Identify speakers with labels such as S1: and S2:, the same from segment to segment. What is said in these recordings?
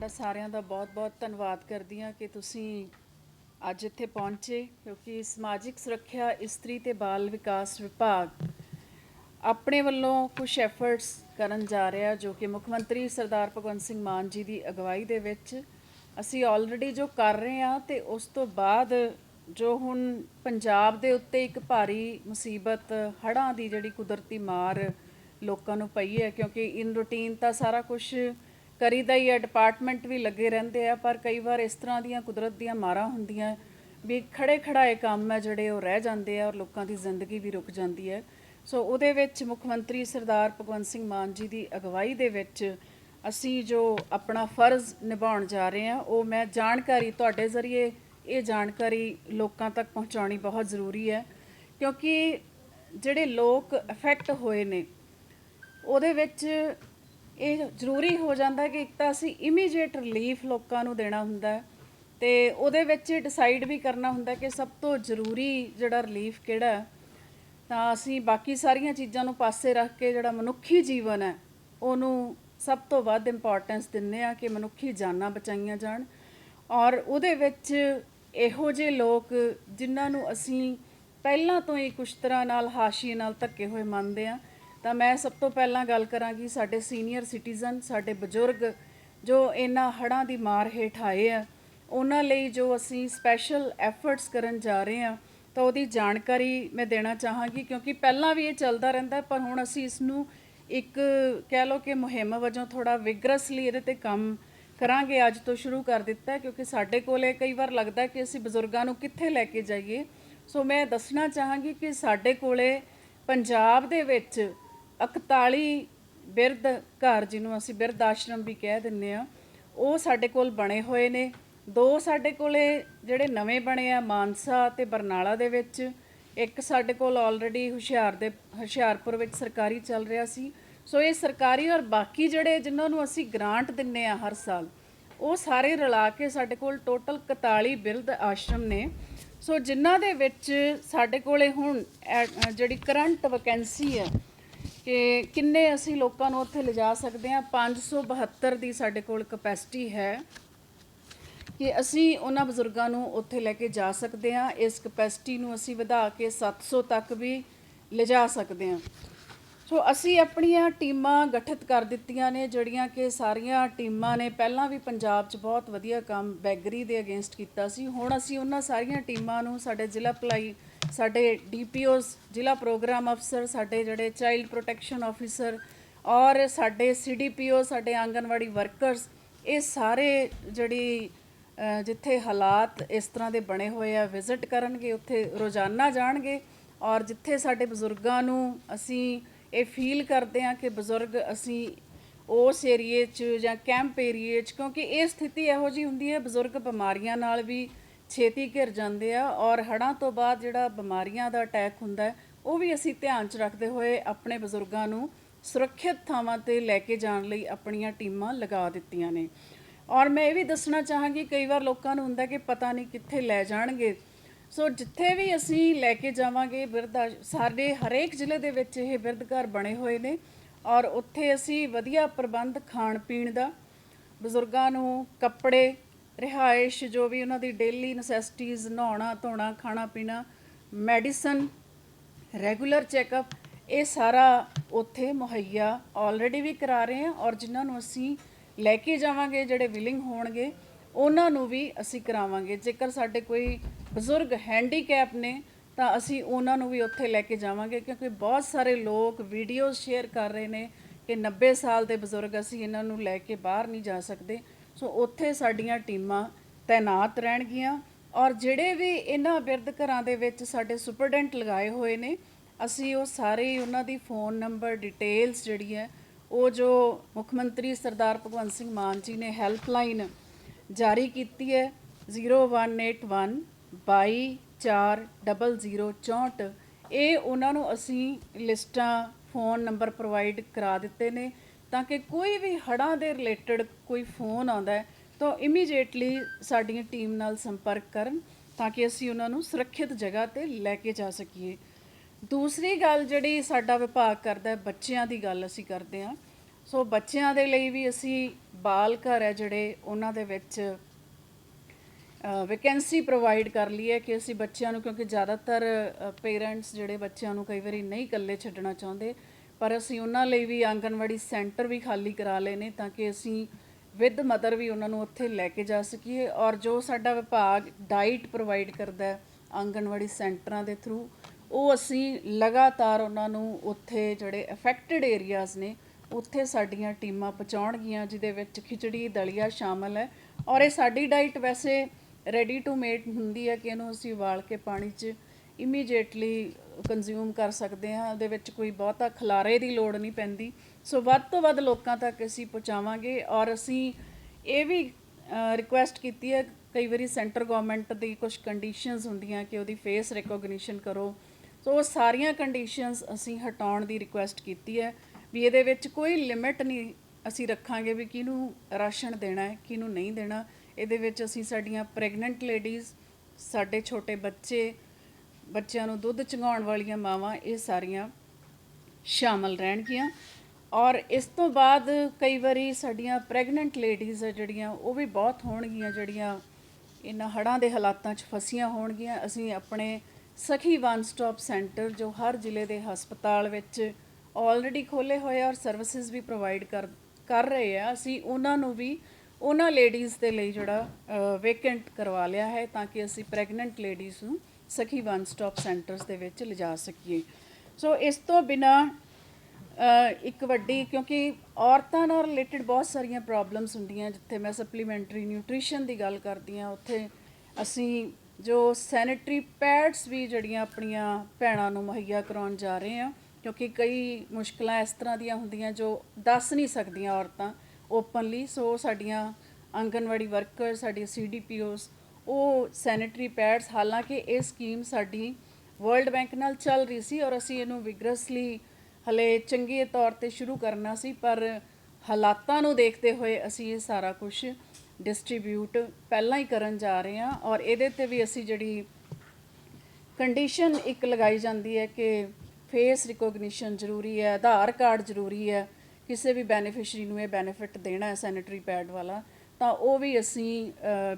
S1: ਤੁਹਾਡਾ ਸਾਰਿਆਂ ਦਾ ਬਹੁਤ-ਬਹੁਤ ਧੰਨਵਾਦ ਕਰਦੀ ਹਾਂ ਕਿ ਤੁਸੀਂ ਅੱਜ ਇੱਥੇ ਪਹੁੰਚੇ, ਕਿਉਂਕਿ ਸਮਾਜਿਕ ਸੁਰੱਖਿਆ, ਇਸਤਰੀ ਤੇ ਬਾਲ ਵਿਕਾਸ ਵਿਭਾਗ ਆਪਣੇ ਵੱਲੋਂ ਕੁਝ ਐਫਰਟਸ ਕਰਨ ਜਾ ਰਿਹਾ ਜੋ ਕਿ ਮੁੱਖ ਮੰਤਰੀ ਸਰਦਾਰ ਭਗਵੰਤ ਸਿੰਘ ਮਾਨ ਜੀ ਦੀ ਅਗਵਾਈ ਦੇ ਵਿੱਚ ਅਸੀਂ ਆਲਰੇਡੀ ਜੋ ਕਰ ਰਹੇ ਹਾਂ ਤੇ ਉਸ ਤੋਂ ਬਾਅਦ ਜੋ ਹੁਣ ਪੰਜਾਬ ਦੇ ਉੱਤੇ ਇੱਕ ਭਾਰੀ ਮੁਸੀਬਤ, ਹੜ੍ਹਾਂ ਦੀ ਜਿਹੜੀ ਕੁਦਰਤੀ ਮਾਰ ਲੋਕਾਂ ਨੂੰ ਪਈ ਹੈ, ਕਿਉਂਕਿ ਇਨ ਰੂਟੀਨ ਤਾਂ ਸਾਰਾ ਕੁਝ ਕਰੀਦਾ ਹੀ ਹੈ ਡਿਪਾਰਟਮੈਂਟ ਵੀ ਲੱਗੇ ਰਹਿੰਦੇ ਆ, ਪਰ ਕਈ ਵਾਰ ਇਸ ਤਰ੍ਹਾਂ ਦੀਆਂ ਕੁਦਰਤ ਦੀਆਂ ਮਾਰਾਂ ਹੁੰਦੀਆਂ ਵੀ ਖੜੇ ਖੜਾਏ ਕੰਮ ਹੈ ਜਿਹੜੇ ਉਹ ਰਹਿ ਜਾਂਦੇ ਆ ਔਰ ਲੋਕਾਂ ਦੀ ਜ਼ਿੰਦਗੀ ਵੀ ਰੁਕ ਜਾਂਦੀ ਹੈ ਸੋ ਉਹਦੇ ਵਿੱਚ ਮੁੱਖ ਮੰਤਰੀ ਸਰਦਾਰ ਭਗਵੰਤ ਸਿੰਘ ਮਾਨ ਜੀ ਦੀ ਅਗਵਾਈ ਦੇ ਵਿੱਚ ਅਸੀਂ ਜੋ ਆਪਣਾ ਫਰਜ਼ ਨਿਭਾਉਣ ਜਾ ਰਹੇ ਹਾਂ ਉਹ ਮੈਂ ਜਾਣਕਾਰੀ ਤੁਹਾਡੇ ਜ਼ਰੀਏ ਇਹ ਜਾਣਕਾਰੀ ਲੋਕਾਂ ਤੱਕ ਪਹੁੰਚਾਉਣੀ ਬਹੁਤ ਜ਼ਰੂਰੀ ਹੈ ਕਿਉਂਕਿ ਜਿਹੜੇ ਲੋਕ ਅਫੈਕਟ ਹੋਏ ਨੇ, ਉਹਦੇ ਵਿੱਚ ਇਹ ਜ਼ਰੂਰੀ ਹੋ ਜਾਂਦਾ ਕਿ ਇੱਕ ਤਾਂ ਅਸੀਂ ਇਮੀਡੀਏਟ ਰਿਲੀਫ ਲੋਕਾਂ ਨੂੰ ਦੇਣਾ ਹੁੰਦਾ ਹੈ ਤੇ ਉਹਦੇ ਵਿੱਚ ਡਿਸਾਈਡ ਵੀ ਕਰਨਾ ਹੁੰਦਾ ਕਿ ਸਭ ਤੋਂ ਜ਼ਰੂਰੀ ਜਿਹੜਾ ਰਿਲੀਫ ਕਿਹੜਾ ਤਾਂ ਅਸੀਂ ਬਾਕੀ ਸਾਰੀਆਂ ਚੀਜ਼ਾਂ ਨੂੰ ਪਾਸੇ ਰੱਖ ਕੇ ਜਿਹੜਾ ਮਨੁੱਖੀ ਜੀਵਨ ਹੈ, ਉਹਨੂੰ ਸਭ ਤੋਂ ਵੱਧ ਇੰਪੋਰਟੈਂਸ ਦਿੰਦੇ ਆ ਕਿ ਮਨੁੱਖੀ ਜਾਨਾਂ ਬਚਾਈਆਂ ਜਾਣ ਔਰ ਉਹਦੇ ਵਿੱਚ ਇਹੋ ਜਿਹੇ ਲੋਕ ਜਿਨ੍ਹਾਂ ਨੂੰ ਅਸੀਂ ਪਹਿਲਾਂ ਤੋਂ ਹੀ ਕੁਝ ਤਰ੍ਹਾਂ ਨਾਲ ਹਾਸ਼ੀਏ ਨਾਲ ਧੱਕੇ ਹੋਏ ਮੰਨਦੇ ਆ ਤਾਂ ਮੈਂ ਸਭ ਤੋਂ ਪਹਿਲਾਂ ਗੱਲ ਕਰਾਂਗੀ ਸਾਡੇ ਸੀਨੀਅਰ ਸਿਟੀਜ਼ਨ, ਸਾਡੇ ਬਜ਼ੁਰਗ ਜੋ ਇਹਨਾਂ ਹੜ੍ਹਾਂ ਦੀ ਮਾਰ ਹੇਠ ਆਏ ਆ। ਉਹਨਾਂ ਲਈ ਜੋ ਅਸੀਂ ਸਪੈਸ਼ਲ ਐਫਰਟਸ ਕਰਨ ਜਾ ਰਹੇ ਆ ਤਾਂ ਉਹਦੀ ਜਾਣਕਾਰੀ ਮੈਂ ਦੇਣਾ ਚਾਹਾਂਗੀ ਕਿਉਂਕਿ ਪਹਿਲਾਂ ਵੀ ਇਹ ਚੱਲਦਾ ਰਹਿੰਦਾ ਪਰ ਹੁਣ ਅਸੀਂ ਇਸ ਨੂੰ ਇੱਕ ਕਹਿ ਲਓ ਕਿ ਮੁਹਿੰਮ ਵਜੋਂ ਥੋੜਾ ਵਿਗਰਸਲੀ ਇਹਦੇ ਤੇ ਕੰਮ ਕਰਾਂਗੇ। ਅੱਜ ਤੋਂ ਸ਼ੁਰੂ ਕਰ ਦਿੱਤਾ ਕਿਉਂਕਿ ਸਾਡੇ ਕੋਲੇ ਕਈ ਵਾਰ ਲੱਗਦਾ ਕਿ ਅਸੀਂ ਬਜ਼ੁਰਗਾਂ ਨੂੰ ਕਿੱਥੇ ਲੈ ਕੇ ਜਾਈਏ। ਸੋ ਮੈਂ ਦੱਸਣਾ ਚਾਹਾਂਗੀ ਕਿ ਸਾਡੇ ਕੋਲੇ ਪੰਜਾਬ ਦੇ ਵਿੱਚ 41 ਬਿਰਧ ਘਰ ਜਿਹਨੂੰ ਅਸੀਂ ਬਿਰਧ ਆਸ਼ਰਮ ਵੀ ਕਹਿ ਦਿੰਨੇ ਆ ਉਹ ਸਾਡੇ ਕੋਲ ਬਣੇ ਹੋਏ ਨੇ। ਦੋ ਸਾਡੇ ਕੋਲੇ ਜਿਹੜੇ ਨਵੇਂ ਬਣੇ ਆ, ਮਾਨਸਾ ਤੇ ਬਰਨਾਲਾ ਦੇ ਵਿੱਚ। ਇੱਕ ਸਾਡੇ ਕੋਲ ਆਲਰੇਡੀ ਹੁਸ਼ਿਆਰ ਦੇ, ਹੁਸ਼ਿਆਰਪੁਰ ਵਿੱਚ ਸਰਕਾਰੀ ਚੱਲ ਰਿਹਾ ਸੀ। ਸੋ ਇਹ ਸਰਕਾਰੀ ਔਰ ਬਾਕੀ ਜਿਹੜੇ ਜਿਨ੍ਹਾਂ ਨੂੰ ਅਸੀਂ ਗ੍ਰਾਂਟ ਦਿੰਨੇ ਆ ਹਰ ਸਾਲ, ਉਹ ਸਾਰੇ ਰਲਾ ਕੇ ਸਾਡੇ ਕੋਲ ਟੋਟਲ 41 ਬਿਰਧ ਆਸ਼ਰਮ ਨੇ। ਸੋ ਜਿਨ੍ਹਾਂ ਦੇ ਵਿੱਚ ਸਾਡੇ ਕੋਲੇ ਹੁਣ ਐ- ਜਿਹੜੀ ਕਰੰਟ ਵੈਕੈਂਸੀ ਹੈ ਕਿ ਕਿੰਨੇ ਅਸੀਂ ਲੋਕਾਂ ਨੂੰ ਉੱਥੇ ਲਿਜਾ ਸਕਦੇ ਹਾਂ? 572 ਦੀ ਸਾਡੇ ਕੋਲ ਕਪੈਸਿਟੀ ਹੈ ਕਿ ਅਸੀਂ ਉਹਨਾਂ ਬਜ਼ੁਰਗਾਂ ਨੂੰ ਉੱਥੇ ਲੈ ਕੇ ਜਾ ਸਕਦੇ ਹਾਂ। ਇਸ ਕਪੈਸਿਟੀ ਨੂੰ ਅਸੀਂ ਵਧਾ ਕੇ 700 ਤੱਕ ਵੀ ਲਿਜਾ ਸਕਦੇ ਹਾਂ। ਸੋ ਅਸੀਂ ਆਪਣੀਆਂ ਟੀਮਾਂ ਗਠਿਤ ਕਰ ਦਿੱਤੀਆਂ ਨੇ, ਜਿਹੜੀਆਂ ਕਿ ਸਾਰੀਆਂ ਟੀਮਾਂ ਨੇ ਪਹਿਲਾਂ ਵੀ ਪੰਜਾਬ 'ਚ ਬਹੁਤ ਵਧੀਆ ਕੰਮ ਬੈਗਰੀ ਦੇ ਅਗੇਂਸਟ ਕੀਤਾ ਸੀ। ਹੁਣ ਅਸੀਂ ਉਹਨਾਂ ਸਾਰੀਆਂ ਟੀਮਾਂ ਨੂੰ ਸਾਡੇ ਜ਼ਿਲ੍ਹਾ ਭਲਾਈ ਸਾਡੇ ਡੀਪੀਓਸ, ਜ਼ਿਲ੍ਹਾ ਪ੍ਰੋਗਰਾਮ ਅਫਸਰ, ਸਾਡੇ ਜਿਹੜੇ ਚਾਈਲਡ ਪ੍ਰੋਟੈਕਸ਼ਨ ਆਫੀਸਰ ਔਰ ਸਾਡੇ ਸੀਡੀਪੀਓ, ਸਾਡੇ ਆਂਗਨਵਾੜੀ ਵਰਕਰਸ, ਇਹ ਸਾਰੇ ਜਿਹੜੀ ਜਿੱਥੇ ਹਾਲਾਤ ਇਸ ਤਰ੍ਹਾਂ ਦੇ ਬਣੇ ਹੋਏ ਆ, ਵਿਜ਼ਿਟ ਕਰਨਗੇ, ਉੱਥੇ ਰੋਜ਼ਾਨਾ ਜਾਣਗੇ ਔਰ ਜਿੱਥੇ ਸਾਡੇ ਬਜ਼ੁਰਗਾਂ ਨੂੰ ਅਸੀਂ ਇਹ ਫੀਲ ਕਰਦੇ ਆ ਕਿ ਬਜ਼ੁਰਗ ਅਸੀਂ ਉਸ ਏਰੀਏ 'ਚ ਜਾਂ ਕੈਂਪ ਏਰੀਏ 'ਚ, ਕਿਉਂਕਿ ਇਹ ਸਥਿਤੀ ਇਹੋ ਜੀ ਹੁੰਦੀ ਹੈ, ਬਜ਼ੁਰਗ ਬਿਮਾਰੀਆਂ ਨਾਲ ਵੀ ਛੇਤੀ ਘਿਰ ਜਾਂਦੇ ਆ ਔਰ ਹੜ੍ਹਾਂ ਤੋਂ ਬਾਅਦ ਜਿਹੜਾ ਬਿਮਾਰੀਆਂ ਦਾ ਅਟੈਕ ਹੁੰਦਾ ਉਹ ਵੀ ਅਸੀਂ ਧਿਆਨ 'ਚ ਰੱਖਦੇ ਹੋਏ ਆਪਣੇ ਬਜ਼ੁਰਗਾਂ ਨੂੰ ਸੁਰੱਖਿਅਤ ਥਾਵਾਂ ਤੇ ਲੈ ਕੇ ਜਾਣ ਲਈ ਆਪਣੀਆਂ ਟੀਮਾਂ ਲਗਾ ਦਿੱਤੀਆਂ ਨੇ। ਔਰ ਮੈਂ ਇਹ ਵੀ ਦੱਸਣਾ ਚਾਹਾਂਗੀ, ਕਈ ਵਾਰ ਲੋਕਾਂ ਨੂੰ ਹੁੰਦਾ ਕਿ ਪਤਾ ਨਹੀਂ ਕਿੱਥੇ ਲੈ ਜਾਣਗੇ। ਸੋ ਜਿੱਥੇ ਵੀ ਅਸੀਂ ਲੈ ਕੇ ਜਾਵਾਂਗੇ, ਬਿਰਧ ਸਾਡੇ ਹਰੇਕ ਜ਼ਿਲ੍ਹੇ ਦੇ ਵਿੱਚ ਇਹ ਬਿਰਧ ਘਰ ਬਣੇ ਹੋਏ ਨੇ ਔਰ ਉੱਥੇ ਅਸੀਂ ਵਧੀਆ ਪ੍ਰਬੰਧ ਖਾਣ ਪੀਣ ਦਾ, ਬਜ਼ੁਰਗਾਂ ਨੂੰ ਕੱਪੜੇ ਰਿਹਾਇਸ਼ ਜੋ ਵੀ ਉਹਨਾਂ ਦੀ ਡੇਲੀ ਨੈਸੈਸਿਟੀਜ਼ ਨਹਾਉਣਾ, ਧੋਣਾ, ਖਾਣਾ ਪੀਣਾ ਮੈਡੀਸਨ ਰੈਗੂਲਰ ਚੈੱਕਅਪ ਇਹ ਸਾਰਾ ਉੱਥੇ ਮੁਹੱਈਆ ਆਲਰੇਡੀ ਵੀ ਕਰਾ ਰਹੇ ਹਾਂ ਔਰ ਜਿਨ੍ਹਾਂ ਨੂੰ ਅਸੀਂ ਲੈ ਕੇ ਜਾਵਾਂਗੇ, ਜਿਹੜੇ ਵਿਲਿੰਗ ਹੋਣਗੇ, ਉਹਨਾਂ ਨੂੰ ਵੀ ਅਸੀਂ ਕਰਾਵਾਂਗੇ। ਜੇਕਰ ਸਾਡੇ ਕੋਈ ਬਜ਼ੁਰਗ ਹੈਂਡੀਕੈਪ ਨੇ, ਤਾਂ ਅਸੀਂ ਉਹਨਾਂ ਨੂੰ ਵੀ ਉੱਥੇ ਲੈ ਕੇ ਜਾਵਾਂਗੇ, ਕਿਉਂਕਿ ਬਹੁਤ ਸਾਰੇ ਲੋਕ ਵੀਡੀਓਜ਼ ਸ਼ੇਅਰ ਕਰ ਰਹੇ ਨੇ ਕਿ 90 ਸਾਲ ਦੇ ਬਜ਼ੁਰਗ ਅਸੀਂ ਇਹਨਾਂ ਨੂੰ ਲੈ ਕੇ ਬਾਹਰ ਨਹੀਂ ਜਾ ਸਕਦੇ। ਸੋ ਉੱਥੇ ਸਾਡੀਆਂ ਟੀਮਾਂ ਤਾਇਨਾਤ ਰਹਿਣਗੀਆਂ ਔਰ ਜਿਹੜੇ ਵੀ ਇਹਨਾਂ ਬਿਰਧ ਘਰਾਂ ਦੇ ਵਿੱਚ ਸਾਡੇ ਸੁਪਰਡੈਂਟ ਲਗਾਏ ਹੋਏ ਨੇ, ਅਸੀਂ ਉਹ ਸਾਰੇ ਉਹਨਾਂ ਦੀ ਫੋਨ ਨੰਬਰ, ਡਿਟੇਲਸ ਜਿਹੜੀ ਹੈ, ਉਹ ਜੋ ਮੁੱਖ ਮੰਤਰੀ ਸਰਦਾਰ ਭਗਵੰਤ ਸਿੰਘ ਮਾਨ ਜੀ ਨੇ ਹੈਲਪਲਾਈਨ ਜਾਰੀ ਕੀਤੀ ਹੈ 0181 224064 ਇਹ ਉਹਨਾਂ ਨੂੰ ਅਸੀਂ ਲਿਸਟਾਂ, ਫੋਨ ਨੰਬਰ ਪ੍ਰੋਵਾਈਡ ਕਰਾ ਦਿੱਤੇ ਨੇ ਤਾਂ ਕਿ ਕੋਈ ਵੀ ਹੜ੍ਹਾਂ ਦੇ ਰਿਲੇਟਡ ਕੋਈ ਫੋਨ ਆਉਂਦਾ ਹੈ, ਤਾਂ ਇਮੀਡੀਏਟਲੀ ਸਾਡੀਆਂ ਟੀਮ ਨਾਲ ਸੰਪਰਕ ਕਰਨ ਤਾਂ ਕਿ ਅਸੀਂ ਉਹਨਾਂ ਨੂੰ ਸੁਰੱਖਿਅਤ ਜਗ੍ਹਾ ਤੇ ਲੈ ਕੇ ਜਾ ਸਕੀਏ। ਦੂਸਰੀ ਗੱਲ ਜਿਹੜੀ ਸਾਡਾ ਵਿਭਾਗ ਕਰਦਾ ਹੈ, ਬੱਚਿਆਂ ਦੀ ਗੱਲ ਅਸੀਂ ਕਰਦੇ ਹਾਂ। ਸੋ ਬੱਚਿਆਂ ਦੇ ਲਈ ਵੀ ਅਸੀਂ ਬਾਲ ਘਰ ਹੈ ਜਿਹੜੇ, ਉਹਨਾਂ ਦੇ ਵਿੱਚ ਵੈਕੈਂਸੀ ਪ੍ਰੋਵਾਈਡ ਕਰ ਲਈ ਹੈ ਕਿ ਅਸੀਂ ਬੱਚਿਆਂ ਨੂੰ, ਕਿਉਂਕਿ ਜ਼ਿਆਦਾਤਰ ਪੇਰੈਂਟਸ ਜਿਹੜੇ ਬੱਚਿਆਂ ਨੂੰ ਕਈ ਵਾਰੀ ਨਹੀਂ ਇਕੱਲੇ ਛੱਡਣਾ ਚਾਹੁੰਦੇ ਪਰ ਅਸੀਂ ਉਹਨਾਂ ਲਈ ਵੀ ਆਂਗਨਵਾੜੀ ਸੈਂਟਰ ਵੀ ਖਾਲੀ ਕਰਾ ਲਏ ਨੇ ਤਾਂ ਕਿ ਅਸੀਂ ਵਿਦ ਮਦਰ ਵੀ ਉਹਨਾਂ ਨੂੰ ਉੱਥੇ ਲੈ ਕੇ ਜਾ ਸਕੀਏ ਔਰ ਜੋ ਸਾਡਾ ਵਿਭਾਗ ਡਾਈਟ ਪ੍ਰੋਵਾਈਡ ਕਰਦਾ ਹੈ ਆਂਗਨਵਾੜੀ ਸੈਂਟਰਾਂ ਦੇ ਥਰੂ ਉਹ ਅਸੀਂ ਲਗਾਤਾਰ ਉਹਨਾਂ ਨੂੰ ਉੱਥੇ ਜਿਹੜੇ ਅਫੈਕਟਡ ਏਰੀਆਜ਼ ਨੇ, ਉੱਥੇ ਸਾਡੀਆਂ ਟੀਮਾਂ ਪਹੁੰਚਾਉਣਗੀਆਂ, ਜਿਹਦੇ ਵਿੱਚ ਖਿਚੜੀ, ਦਲੀਆ ਸ਼ਾਮਲ ਹੈ ਔਰ ਇਹ ਸਾਡੀ ਡਾਈਟ ਵੈਸੇ ਰੈਡੀ ਟੂ ਮੇਡ ਹੁੰਦੀ ਹੈ ਕਿ ਇਹਨੂੰ ਅਸੀਂ ਉਬਾਲ ਕੇ ਪਾਣੀ 'ਚ ਇਮੀਡੀਏਟਲੀ ਕੰਜ਼ਿਊਮ ਕਰ ਸਕਦੇ ਹਾਂ, ਉਹਦੇ ਵਿੱਚ ਕੋਈ ਬਹੁਤਾ ਖਲਾਰੇ ਦੀ ਲੋੜ ਨਹੀਂ ਪੈਂਦੀ। ਸੋ ਵੱਧ ਤੋਂ ਵੱਧ ਲੋਕਾਂ ਤੱਕ ਅਸੀਂ ਪਹੁੰਚਾਵਾਂਗੇ ਔਰ ਅਸੀਂ ਇਹ ਵੀ ਰਿਕੁਐਸਟ ਕੀਤੀ ਹੈ, ਕਈ ਵਾਰੀ ਸੈਂਟਰ ਗਵਰਨਮੈਂਟ ਦੀ ਕੁਝ ਕੰਡੀਸ਼ਨਸ ਹੁੰਦੀਆਂ ਕਿ ਉਹਦੀ ਫੇਸ ਰਿਕੋਗਨੀਸ਼ਨ ਕਰੋ। ਸੋ ਉਹ ਸਾਰੀਆਂ ਕੰਡੀਸ਼ਨਸ ਅਸੀਂ ਹਟਾਉਣ ਦੀ ਰਿਕੁਐਸਟ ਕੀਤੀ ਹੈ ਵੀ ਇਹਦੇ ਵਿੱਚ ਕੋਈ ਲਿਮਿਟ ਨਹੀਂ ਅਸੀਂ ਰੱਖਾਂਗੇ ਵੀ ਕਿਹਨੂੰ ਰਾਸ਼ਨ ਦੇਣਾ ਹੈ, ਕਿਹਨੂੰ ਨਹੀਂ ਦੇਣਾ। ਇਹਦੇ ਵਿੱਚ ਅਸੀਂ ਸਾਡੀਆਂ ਪ੍ਰੈਗਨੈਂਟ ਲੇਡੀਜ਼ ਸਾਡੇ ਛੋਟੇ ਬੱਚੇ ਬੱਚਿਆਂ ਨੂੰ ਦੁੱਧ ਚੰਗਾਉਣ ਵਾਲੀਆਂ ਮਾਵਾਂ ਇਹ ਸਾਰੀਆਂ ਸ਼ਾਮਲ ਰਹਿਣਗੀਆਂ। ਔਰ ਇਸ ਤੋਂ ਬਾਅਦ ਕਈ ਵਾਰੀ ਸਾਡੀਆਂ ਪ੍ਰੈਗਨੈਂਟ ਲੇਡੀਜ਼ ਆ ਜਿਹੜੀਆਂ, ਉਹ ਵੀ ਬਹੁਤ ਹੋਣਗੀਆਂ ਜਿਹੜੀਆਂ ਇਹਨਾਂ ਹੜ੍ਹਾਂ ਦੇ ਹਾਲਾਤਾਂ 'ਚ ਫਸੀਆਂ ਹੋਣਗੀਆਂ। ਅਸੀਂ ਆਪਣੇ ਸਖੀ ਵਨ ਸਟਾਪ ਸੈਂਟਰ ਜੋ ਹਰ ਜ਼ਿਲ੍ਹੇ ਦੇ ਹਸਪਤਾਲ ਵਿੱਚ ਆਲਰੇਡੀ ਖੋਲੇ ਹੋਏ ਔਰ ਸਰਵਿਸਿਜ਼ ਵੀ ਪ੍ਰੋਵਾਈਡ ਕਰ ਕਰ ਰਹੇ ਆ। ਅਸੀਂ ਉਹਨਾਂ ਨੂੰ ਵੀ ਉਹਨਾਂ ਲੇਡੀਜ਼ ਦੇ ਲਈ ਜਿਹੜਾ ਵੇਕੈਂਟ ਕਰਵਾ ਲਿਆ ਹੈ ਤਾਂ ਕਿ ਅਸੀਂ ਪ੍ਰੈਗਨੈਂਟ ਲੇਡੀਜ਼ ਨੂੰ ਸਖੀ ਵਨ ਸਟਾਪ ਸੈਂਟਰਸ ਦੇ ਵਿੱਚ ਲਿਜਾ ਸਕੀਏ। ਸੋ ਇਸ ਤੋਂ ਬਿਨਾ ਇੱਕ ਵੱਡੀ, ਕਿਉਂਕਿ ਔਰਤਾਂ ਨਾਲ ਰਿਲੇਟਡ ਬਹੁਤ ਸਾਰੀਆਂ ਪ੍ਰੋਬਲਮਸ ਹੁੰਦੀਆਂ, ਜਿੱਥੇ ਮੈਂ ਸਪਲੀਮੈਂਟਰੀ ਨਿਊਟ੍ਰੀਸ਼ਨ ਦੀ ਗੱਲ ਕਰਦੀ ਹਾਂ, ਉੱਥੇ ਅਸੀਂ ਜੋ ਸੈਨੀਟਰੀ ਪੈਡਸ ਵੀ ਜਿਹੜੀਆਂ ਆਪਣੀਆਂ ਭੈਣਾਂ ਨੂੰ ਮੁਹੱਈਆ ਕਰਾਉਣ ਜਾ ਰਹੇ ਹਾਂ, ਕਿਉਂਕਿ ਕਈ ਮੁਸ਼ਕਲਾਂ ਇਸ ਤਰ੍ਹਾਂ ਦੀਆਂ ਹੁੰਦੀਆਂ ਜੋ ਦੱਸ ਨਹੀਂ ਸਕਦੀਆਂ ਔਰਤਾਂ ਓਪਨਲੀ ਸੋ ਸਾਡੀਆਂ ਆਂਗਨਵਾੜੀ ਵਰਕਰ ਸਾਡੀ ਸੀਡੀਪੀਓਸ ਉਹ ਸੈਨੇਟਰੀ ਪੈਡਸ ਹਾਲਾਂਕਿ ਇਹ ਸਕੀਮ ਸਾਡੀ ਵਰਲਡ ਬੈਂਕ ਨਾਲ ਚੱਲ ਰਹੀ ਸੀ ਔਰ ਅਸੀਂ ਇਹਨੂੰ ਵਿਗਰਸਲੀ ਹਲੇ ਚੰਗੇ ਤੌਰ ਤੇ ਸ਼ੁਰੂ ਕਰਨਾ ਸੀ, ਪਰ ਹਾਲਾਤਾਂ ਨੂੰ ਦੇਖਦੇ ਹੋਏ ਅਸੀਂ ਇਹ ਸਾਰਾ ਕੁਝ ਡਿਸਟ੍ਰੀਬਿਊਟ ਪਹਿਲਾਂ ਹੀ ਕਰਨ ਜਾ ਰਹੇ ਹਾਂ ਔਰ ਇਹਦੇ ਤੇ ਵੀ ਅਸੀਂ ਜਿਹੜੀ ਕੰਡੀਸ਼ਨ ਇੱਕ ਲਗਾਈ ਜਾਂਦੀ ਹੈ ਕਿ ਫੇਸ ਰਿਕੋਗਨੀਸ਼ਨ ਜ਼ਰੂਰੀ ਹੈ, ਆਧਾਰ ਕਾਰਡ ਜ਼ਰੂਰੀ ਹੈ, ਕਿਸੇ ਵੀ ਬੈਨੀਫੀਸ਼ਰੀ ਨੂੰ ਇਹ ਬੈਨੀਫਿਟ ਦੇਣਾ ਹੈ ਸੈਨੀਟਰੀ ਪੈਡ ਵਾਲਾ। ਤਾਂ ਉਹ ਵੀ ਅਸੀਂ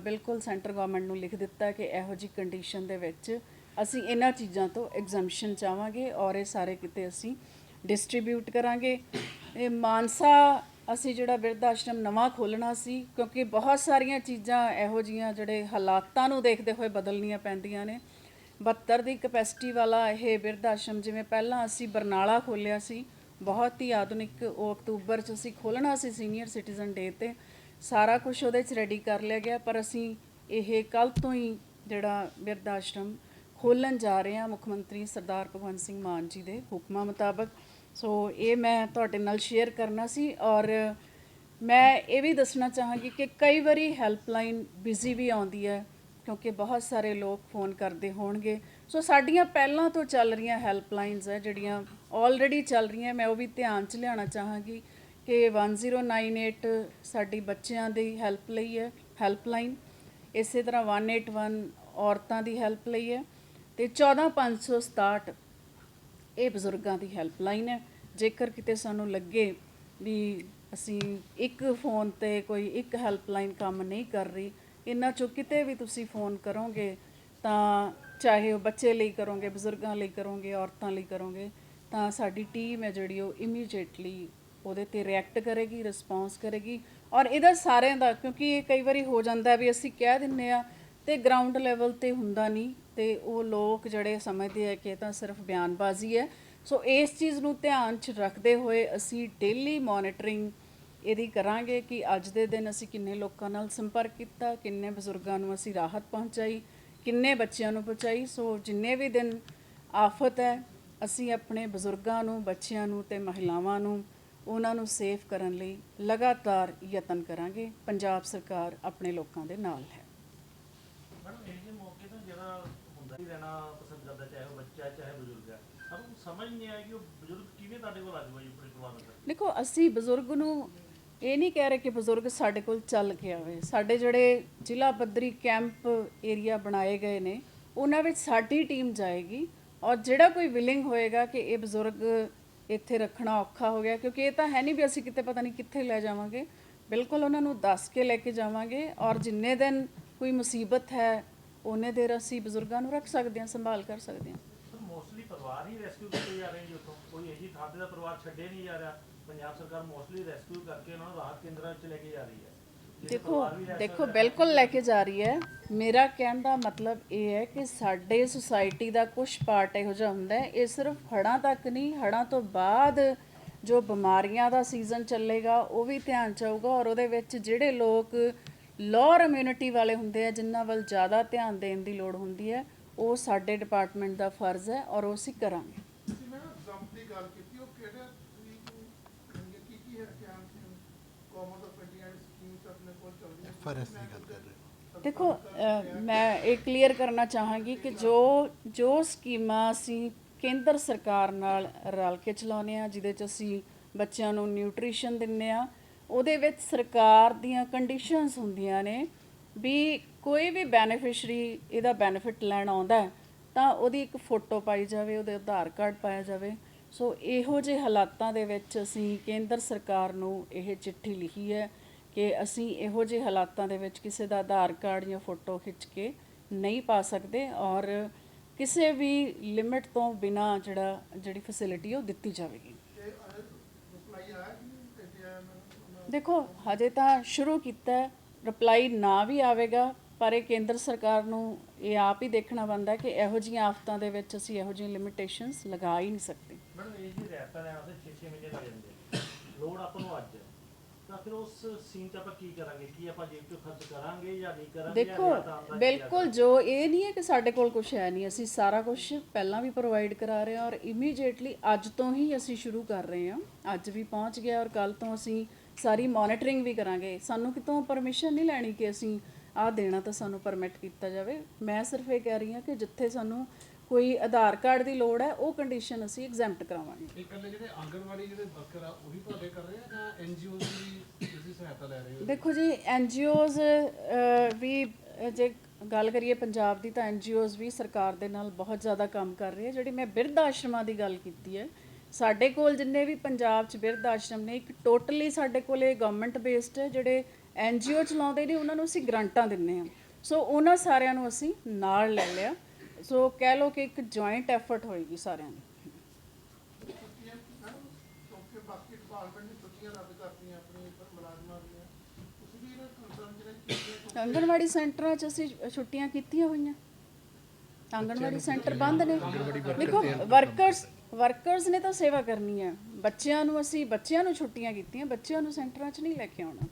S1: ਬਿਲਕੁਲ ਸੈਂਟਰ ਗਵਰਨਮੈਂਟ ਨੂੰ ਲਿਖ ਦਿੱਤਾ ਕਿ ਇਹੋ ਜੀ ਕੰਡੀਸ਼ਨ ਦੇ ਵਿੱਚ ਅਸੀਂ ਇਹਨਾਂ ਚੀਜ਼ਾਂ ਤੋਂ ਐਗਜ਼ੈਂਪਸ਼ਨ ਚਾਹਾਂਗੇ ਔਰ ਇਹ ਸਾਰੇ ਕਿਤੇ ਅਸੀਂ ਡਿਸਟ੍ਰੀਬਿਊਟ ਕਰਾਂਗੇ। ਇਹ ਮਾਨਸਾ ਅਸੀਂ ਜਿਹੜਾ ਬਿਰਧ ਆਸ਼ਰਮ ਨਵਾਂ ਖੋਲਣਾ ਸੀ, ਕਿਉਂਕਿ ਬਹੁਤ ਸਾਰੀਆਂ ਚੀਜ਼ਾਂ ਇਹੋ ਜੀਆਂ ਜਿਹੜੇ ਹਾਲਾਤਾਂ ਨੂੰ ਦੇਖਦੇ ਹੋਏ ਬਦਲਣੀਆਂ ਪੈਂਦੀਆਂ ਨੇ। 72 ਦੀ ਕਪੈਸਿਟੀ ਵਾਲਾ ਇਹ ਬਿਰਧ ਆਸ਼ਰਮ ਜਿਵੇਂ ਪਹਿਲਾਂ ਅਸੀਂ ਬਰਨਾਲਾ ਖੋਲਿਆ ਸੀ, ਬਹੁਤ ਹੀ ਆਧੁਨਿਕ ਉਹ ਅਕਤੂਬਰ ਚ ਅਸੀਂ ਖੋਲਣਾ ਸੀ ਸੀਨੀਅਰ ਸਿਟੀਜ਼ਨ ਡੇ ਤੇ। ਸਾਰਾ ਕੁਝ ਉਹਦੇ ਚ ਰੈਡੀ ਕਰ ਲਿਆ ਗਿਆ, ਪਰ ਅਸੀਂ ਇਹ ਕੱਲ ਤੋਂ ਹੀ ਜਿਹੜਾ ਬਿਰਧ ਆਸ਼ਰਮ ਖੋਲਣ ਜਾ ਰਹੇ ਹਾਂ ਮੁੱਖ ਮੰਤਰੀ ਸਰਦਾਰ ਭਗਵੰਤ ਸਿੰਘ ਮਾਨ ਜੀ ਦੇ ਹੁਕਮਾਂ ਮੁਤਾਬਕ। ਸੋ ਇਹ ਮੈਂ ਤੁਹਾਡੇ ਨਾਲ ਸ਼ੇਅਰ ਕਰਨਾ ਸੀ ਔਰ ਮੈਂ ਇਹ ਵੀ ਦੱਸਣਾ ਚਾਹਾਂਗੀ ਕਿ ਕਈ ਵਾਰੀ ਹੈਲਪਲਾਈਨ ਬਿਜ਼ੀ ਵੀ ਆਉਂਦੀ ਹੈ, ਕਿਉਂਕਿ ਬਹੁਤ ਸਾਰੇ ਲੋਕ ਫੋਨ ਕਰਦੇ ਹੋਣਗੇ। ਸੋ ਸਾਡੀਆਂ ਪਹਿਲਾਂ ਤੋਂ ਚੱਲ ਰਹੀਆਂ ਹੈਲਪਲਾਈਨਸ ਹੈ, ਜਿਹੜੀਆਂ ਆਲਰੇਡੀ ਚੱਲ ਰਹੀਆਂ, ਮੈਂ ਉਹ ਵੀ ਧਿਆਨ 'ਚ ਲਿਆਉਣਾ ਚਾਹਾਂਗੀ। ਕਿ 1098 ਸਾਡੀ ਬੱਚਿਆਂ ਦੀ ਹੈਲਪ ਲਈ ਹੈ ਹੈਲਪਲਾਈਨ ਇਸੇ ਤਰ੍ਹਾਂ 181 ਔਰਤਾਂ ਦੀ ਹੈਲਪ ਲਈ ਹੈ ਤੇ 14567 ਇਹ ਬਜ਼ੁਰਗਾਂ ਦੀ ਹੈਲਪਲਾਈਨ ਹੈ। ਜੇਕਰ ਕਿਤੇ ਸਾਨੂੰ ਲੱਗੇ ਵੀ ਅਸੀਂ ਇੱਕ ਫੋਨ ਤੇ ਕੋਈ ਇੱਕ ਹੈਲਪਲਾਈਨ ਕੰਮ ਨਹੀਂ ਕਰ ਰਹੀ, ਇਹਨਾਂ ਚੋਂ ਕਿਤੇ ਵੀ ਤੁਸੀਂ ਫੋਨ ਕਰੋਗੇ, ਤਾਂ ਚਾਹੇ ਉਹ ਬੱਚੇ ਲਈ ਕਰੋਗੇ, ਬਜ਼ੁਰਗਾਂ ਲਈ ਕਰੋਗੇ, ਔਰਤਾਂ ਲਈ ਕਰੋਗੇ, ਤਾਂ ਸਾਡੀ ਟੀਮ ਹੈ ਜਿਹੜੀ ਉਹ ਇਮੀਡੀਏਟਲੀ ਉਹਦੇ ਤੇ ਰਿਐਕਟ ਕਰੇਗੀ ਰਿਸਪੌਂਸ ਕਰੇਗੀ ਔਰ ਇਹਦਾ ਸਾਰਿਆਂ ਦਾ, ਕਿਉਂਕਿ ਇਹ ਕਈ ਵਾਰੀ ਹੋ ਜਾਂਦਾ ਵੀ ਅਸੀਂ ਕਹਿ ਦਿੰਨੇ ਆ ਤੇ ਗਰਾਊਂਡ ਲੈਵਲ ਤੇ ਹੁੰਦਾ ਨਹੀਂ ਤੇ ਉਹ ਲੋਕ ਜਿਹੜੇ ਸਮਝਦੇ ਆ ਕਿ ਇਹ ਤਾਂ ਸਿਰਫ ਬਿਆਨਬਾਜ਼ੀ ਹੈ। ਸੋ ਇਸ ਚੀਜ਼ ਨੂੰ ਧਿਆਨ 'ਚ ਰੱਖਦੇ ਹੋਏ ਅਸੀਂ ਡੇਲੀ ਮੋਨੀਟਰਿੰਗ ਇਹਦੀ ਕਰਾਂਗੇ ਕਿ ਅੱਜ ਦੇ ਦਿਨ ਅਸੀਂ ਕਿੰਨੇ ਲੋਕਾਂ ਨਾਲ ਸੰਪਰਕ ਕੀਤਾ, ਕਿੰਨੇ ਬਜ਼ੁਰਗਾਂ ਨੂੰ ਅਸੀਂ ਰਾਹਤ ਪਹੁੰਚਾਈ, ਕਿੰਨੇ ਬੱਚਿਆਂ ਨੂੰ ਪਹੁੰਚਾਈ। ਸੋ ਜਿੰਨੇ ਵੀ ਦਿਨ ਆਫਤ ਹੈ, ਅਸੀਂ ਆਪਣੇ ਬਜ਼ੁਰਗਾਂ ਨੂੰ, ਬੱਚਿਆਂ ਨੂੰ ਤੇ ਮਹਿਲਾਵਾਂ ਨੂੰ ਉਹਨਾਂ ਨੂੰ ਸੇਫ ਕਰਨ ਲਈ ਲਗਾਤਾਰ ਯਤਨ ਕਰਾਂਗੇ। ਪੰਜਾਬ ਸਰਕਾਰ ਆਪਣੇ ਲੋਕਾਂ ਦੇ ਨਾਲ ਹੈ।
S2: ਮੈਡਮ ਇਹ ਜਿਹੇ ਮੌਕੇ ਤੋਂ ਜਿਹੜਾ ਹੁੰਦਾ ਹੀ ਰਹਿਣਾ ਪਸੰਦ ਕਰਦਾ ਚਾਹੇ ਉਹ ਬੱਚਾ ਹੈ, ਚਾਹੇ ਬਜ਼ੁਰਗ ਹੈ ਸਾਨੂੰ ਸਮਝ ਨਹੀਂ ਆਇਆ ਕਿ ਉਹ ਬਜ਼ੁਰਗ ਕਿਵੇਂ ਤੁਹਾਡੇ ਕੋਲ ਆ ਜਾਊਗਾ ਜੀ ਆਪਣੇ ਪਰਿਵਾਰ ਅੰਦਰ
S1: ਦੇਖੋ ਅਸੀਂ ਬਜ਼ੁਰਗ ਨੂੰ ਇਹ ਨਹੀਂ ਕਹਿ ਰਹੇ ਕਿ ਬਜ਼ੁਰਗ ਸਾਡੇ ਕੋਲ ਚੱਲ ਕੇ ਆਵੇ। ਸਾਡੇ ਜਿਹੜੇ ਜ਼ਿਲ੍ਹਾ ਪੱਧਰੀ ਕੈਂਪ ਏਰੀਆ ਬਣਾਏ ਗਏ ਨੇ ਉਹਨਾਂ ਵਿੱਚ ਸਾਡੀ ਟੀਮ ਜਾਏਗੀ ਔਰ ਜਿਹੜਾ ਕੋਈ ਵਿਲਿੰਗ ਹੋਏਗਾ ਕਿ ਇਹ ਬਜ਼ੁਰਗ ਇੱਥੇ ਰੱਖਣਾ ਔਖਾ ਹੋ ਗਿਆ, ਕਿਉਂਕਿ ਇਹ ਤਾਂ ਹੈ ਨਹੀਂ ਵੀ ਅਸੀਂ ਕਿਤੇ ਪਤਾ ਨਹੀਂ ਕਿੱਥੇ ਲੈ ਜਾਵਾਂਗੇ। ਬਿਲਕੁਲ ਉਹਨਾਂ ਨੂੰ ਦੱਸ ਕੇ ਲੈ ਕੇ ਜਾਵਾਂਗੇ ਔਰ ਜਿੰਨੇ ਦਿਨ ਕੋਈ ਮੁਸੀਬਤ ਹੈ ਉਹਨੇ ਦੇਰ ਅਸੀਂ ਬਜ਼ੁਰਗਾਂ ਨੂੰ ਰੱਖ ਸਕਦੇ ਹਾਂ, ਸੰਭਾਲ ਕਰ ਸਕਦੇ ਹਾਂ।
S2: ਸਰ ਮੋਸਟਲੀ ਪਰਿਵਾਰ ਹੀ ਰੈਸਕਿਊ ਕੀਤੇ ਜਾ ਰਹੇ ਜੀ ਉੱਥੋਂ। ਕੋਈ ਇਹੀ ਥਾਂ ਤੇ ਦਾ ਪਰਿਵਾਰ ਛੱਡੇ ਨਹੀਂ ਜਾ ਰਿਹਾ। ਪੰਜਾਬ ਸਰਕਾਰ ਮੋਸਟਲੀ ਰੈਸਕਿਊ ਕਰਕੇ ਉਹਨਾਂ ਨੂੰ ਰਾਹਤ ਕੇਂਦਰਾਂ ਵਿੱਚ ਲੈ ਕੇ ਜਾ ਰਹੀ ਹੈ। ਜਿਹੜੇ
S1: ਦੇਖੋ ਦੇਖੋ, ਬਿਲਕੁਲ ਲੈ ਕੇ ਜਾ ਰਹੀ ਹੈ। ਮੇਰਾ ਕਹਿਣ ਦਾ ਮਤਲਬ ਇਹ ਹੈ ਕਿ ਸਾਡੇ ਸੁਸਾਇਟੀ ਦਾ ਕੁਝ ਪਾਰਟ ਇਹੋ ਜਿਹਾ ਹੁੰਦਾ ਹੈ। ਇਹ ਸਿਰਫ ਹੜਾਂ ਤੱਕ ਨਹੀਂ ਹੜਾਂ ਤੋਂ ਬਾਅਦ ਜੋ ਬਿਮਾਰੀਆਂ ਦਾ ਸੀਜ਼ਨ ਚੱਲੇਗਾ, ਉਹ ਵੀ ਧਿਆਨ ਚ ਆਊਗਾ ਔਰ ਉਹਦੇ ਵਿੱਚ ਜਿਹੜੇ ਲੋਕ ਲੋਅਰ ਇਮਿਊਨਿਟੀ ਵਾਲੇ ਹੁੰਦੇ ਆ, ਜਿਨ੍ਹਾਂ ਵੱਲ ਜ਼ਿਆਦਾ ਧਿਆਨ ਦੇਣ ਦੀ ਲੋੜ ਹੁੰਦੀ ਹੈ, ਉਹ ਸਾਡੇ ਡਿਪਾਰਟਮੈਂਟ ਦਾ ਫਰਜ਼ ਹੈ ਔਰ ਉਹ ਅਸੀਂ ਕਰਾਂਗੇ
S3: ਤੁਸੀਂ ਮੈਂ ਜੰਪ ਦੀ ਗੱਲ ਕੀਤੀ ਉਹ ਕਿਹੜੇ ਤਰੀਕ ਨੂੰ ਕਰਨਗੇ? ਕੀ ਕੀ ਹੈ ਕਿਆ ਗਵਰਨਮੈਂਟ ਆਫ ਇੰਡੀਆ ਦੀ ਸਕੀਮਸ ਆਪਣੇ ਕੋਲ
S4: ਦੀ ਗੱਲ ਕਰ ਰਹੇ
S1: ਦੇਖੋ ਅ, ਮੈਂ ਇਹ ਕਲੀਅਰ ਕਰਨਾ ਚਾਹਾਂਗੀ ਕਿ ਜੋ ਜੋ ਸਕੀਮਾਂ ਅਸੀਂ ਕੇਂਦਰ ਸਰਕਾਰ ਨਾਲ ਰਲ ਕੇ ਚਲਾਉਂਦੇ ਆ ਜਿਹਦੇ ਚ ਅਸੀਂ ਬੱਚਿਆਂ ਨੂੰ ਨਿਊਟ੍ਰੀਸ਼ਨ ਦਿੰਨੇ ਆ ਉਹਦੇ ਵਿੱਚ ਸਰਕਾਰ ਦੀਆਂ ਕੰਡੀਸ਼ਨਸ ਹੁੰਦੀਆਂ ਨੇ ਵੀ ਕੋਈ ਵੀ ਬੈਨੀਫਿਸ਼ਰੀ ਇਹਦਾ ਬੈਨੀਫਿਟ ਲੈਣ ਆਉਂਦਾ ਹੈ, ਤਾਂ ਉਹਦੀ ਇੱਕ ਫੋਟੋ ਪਾਈ ਜਾਵੇ ਉਹਦੇ ਆਧਾਰ ਕਾਰਡ ਪਾਇਆ ਜਾਵੇ। ਸੋ ਇਹੋ ਜਿਹੇ ਹਾਲਾਤਾਂ ਦੇ ਵਿੱਚ ਅਸੀਂ ਕੇਂਦਰ ਸਰਕਾਰ ਨੂੰ ਇਹ ਚਿੱਠੀ ਲਿਖੀ ਹੈ ਕਿ ਅਸੀਂ ਇਹੋ ਜਿਹੇ ਹਾਲਾਤਾਂ ਦੇ ਵਿੱਚ ਕਿਸੇ ਦਾ ਆਧਾਰ ਕਾਰਡ ਜਾਂ ਫੋਟੋ ਖਿੱਚ ਕੇ ਨਹੀਂ ਪਾ ਸਕਦੇ ਔਰ ਕਿਸੇ ਵੀ ਲਿਮਿਟ ਤੋਂ ਬਿਨਾ ਜਿਹੜਾ, ਜਿਹੜੀ ਫੈਸਿਲਿਟੀ ਉਹ ਦਿੱਤੀ ਜਾਵੇਗੀ। ਦੇਖੋ, ਹਜੇ ਤਾਂ ਸ਼ੁਰੂ ਕੀਤਾ ਰਿਪਲਾਈ ਨਾ ਵੀ ਆਵੇਗਾ, ਪਰ ਇਹ ਕੇਂਦਰ ਸਰਕਾਰ ਨੂੰ ਇਹ ਆਪ ਹੀ ਦੇਖਣਾ ਬੰਦਾ ਕਿ ਇਹੋ ਜਿਹੀਆਂ ਆਫਤਾਂ ਦੇ ਵਿੱਚ ਅਸੀਂ ਇਹੋ ਜਿਹੀਆਂ ਲਿਮਿਟੇਸ਼ਨਸ ਲਗਾ ਹੀ ਨਹੀਂ ਸਕਦੇ।
S2: ਮੈਡਮ, ਇਹ ਜੀ ਰੈਪਰ ਲੈਣ ਵਾਸਤੇ 6-6 ਮਹੀਨੇ ਲੱਗ ਜਾਂਦੇ। ਲੋੜ ਆਪਾਂ ਨੂੰ ਅੱਜ। ਤਾਂ ਫਿਰ ਉਸ ਸੀਨ 'ਚ ਆਪਾਂ ਕੀ ਕਰਾਂਗੇ? ਕੀ ਆਪਾਂ ਜੇਬ 'ਚੋਂ ਖਰਚ ਕਰਾਂਗੇ ਜਾਂ ਨਹੀਂ ਕਰਾਂਗੇ? ਜਾਂ
S1: ਦੇਖੋ
S2: ਰਿਆਇਤ ਆਉਣ ਦਾ ਕੀ
S1: ਬਿਲਕੁਲ ਜੋ ਇਹ ਨਹੀਂ ਹੈ ਕਿ ਸਾਡੇ ਕੋਲ ਕੁਝ ਹੈ ਨਹੀਂ। ਅਸੀਂ ਸਾਰਾ ਕੁਝ ਪਹਿਲਾਂ ਵੀ ਪ੍ਰੋਵਾਈਡ ਕਰਾ ਰਹੇ ਹਾਂ ਔਰ ਇਮੀਡੀਏਟਲੀ ਅੱਜ ਤੋਂ ਹੀ ਅਸੀਂ ਸ਼ੁਰੂ ਕਰ ਰਹੇ ਹਾਂ। ਅੱਜ ਵੀ ਪਹੁੰਚ ਗਿਆ ਔਰ ਕੱਲ ਤੋਂ ਅਸੀਂ ਸਾਰੀ ਮੋਨੀਟਰਿੰਗ ਵੀ ਕਰਾਂਗੇ। ਸਾਨੂੰ ਕਿਤੋਂ ਪਰਮਿਸ਼ਨ ਨਹੀਂ ਲੈਣੀ ਕਿ ਅਸੀਂ ਆਹ ਦੇਣਾ ਤਾਂ ਸਾਨੂੰ ਪਰਮਿਟ ਕੀਤਾ ਜਾਵੇ। ਮੈਂ ਸਿਰਫ ਇਹ ਕਹਿ ਰਹੀ ਹਾਂ ਕਿ ਜਿੱਥੇ ਸਾਨੂੰ ਕੋਈ ਆਧਾਰ ਕਾਰਡ ਦੀ ਲੋੜ ਹੈ ਉਹ ਕੰਡੀਸ਼ਨ ਅਸੀਂ ਐਗਜ਼ੈਂਪਟ ਕਰਾਵਾਂਗੇ।
S4: ਇਹ ਇਕੱਲੇ ਜਿਹੜੇ ਆਂਗਣਵਾੜੀ ਜਿਹੜੇ ਵਰਕਰ ਆ ਉਹੀ ਤੁਹਾਡੇ ਕਰ ਰਹੇ ਆ ਜਾਂ ਐਨਜੀਓ ਦੀ ਤੁਸੀਂ ਸਹਾਇਤਾ ਲੈ ਰਹੇ ਹੋ?
S1: ਦੇਖੋ ਜੀ ਐਨਜੀਓਜ਼ ਵੀ ਜੇ ਗੱਲ ਕਰੀਏ ਪੰਜਾਬ ਦੀ ਤਾਂ ਐਨਜੀਓਜ਼ ਵੀ ਸਰਕਾਰ ਦੇ ਨਾਲ ਬਹੁਤ ਜ਼ਿਆਦਾ ਕੰਮ ਕਰ ਰਹੀ ਹੈ। ਜਿਹੜੀ ਮੈਂ ਬਿਰਧ ਆਸ਼ਰਮਾਂ ਦੀ ਗੱਲ ਕੀਤੀ ਹੈ ਸਾਡੇ ਕੋਲ ਜਿੰਨੇ ਵੀ ਪੰਜਾਬ 'ਚ ਬਿਰਧ ਆਸ਼ਰਮ ਨੇ ਇੱਕ ਟੋਟਲੀ ਸਾਡੇ ਕੋਲ ਇਹ ਗਵਰਨਮੈਂਟ ਬੇਸਡ ਹੈ ਜਿਹੜੇ ਐਨਜੀਓ ਚਲਾਉਂਦੇ ਨੇ ਉਹਨਾਂ ਨੂੰ ਅਸੀਂ ਗ੍ਰਾਂਟਾਂ ਦਿੰਨੇ ਆ। ਸੋ ਉਹਨਾਂ ਸਾਰਿਆਂ ਨੂੰ ਅਸੀਂ ਨਾਲ ਲੈ ਲਿਆ। ਸੋ ਕਹਿ ਲਓ ਕਿ ਇੱਕ ਜੁਆਇੰਟ ਐਫਰਟ ਹੋਏਗੀ ਸਾਰਿਆਂ ਦੀ। ਆਂਗਣਵਾੜੀ ਸੈਂਟਰਾਂ 'ਚ ਅਸੀਂ ਛੁੱਟੀਆਂ ਕੀਤੀਆਂ ਹੋਈਆਂ। ਆਂਗਣਵਾੜੀ ਸੈਂਟਰ ਬੰਦ ਨੇ। ਦੇਖੋ ਵਰਕਰਸ ਵਰਕਰਸ ਨੇ ਤਾਂ ਸੇਵਾ ਕਰਨੀ ਹੈ। ਬੱਚਿਆਂ ਨੂੰ ਅਸੀਂ ਬੱਚਿਆਂ ਨੂੰ ਛੁੱਟੀਆਂ ਕੀਤੀਆਂ ਬੱਚਿਆਂ ਨੂੰ ਸੈਂਟਰਾਂ 'ਚ ਨਹੀਂ ਲੈ ਕੇ ਆਉਣਾ।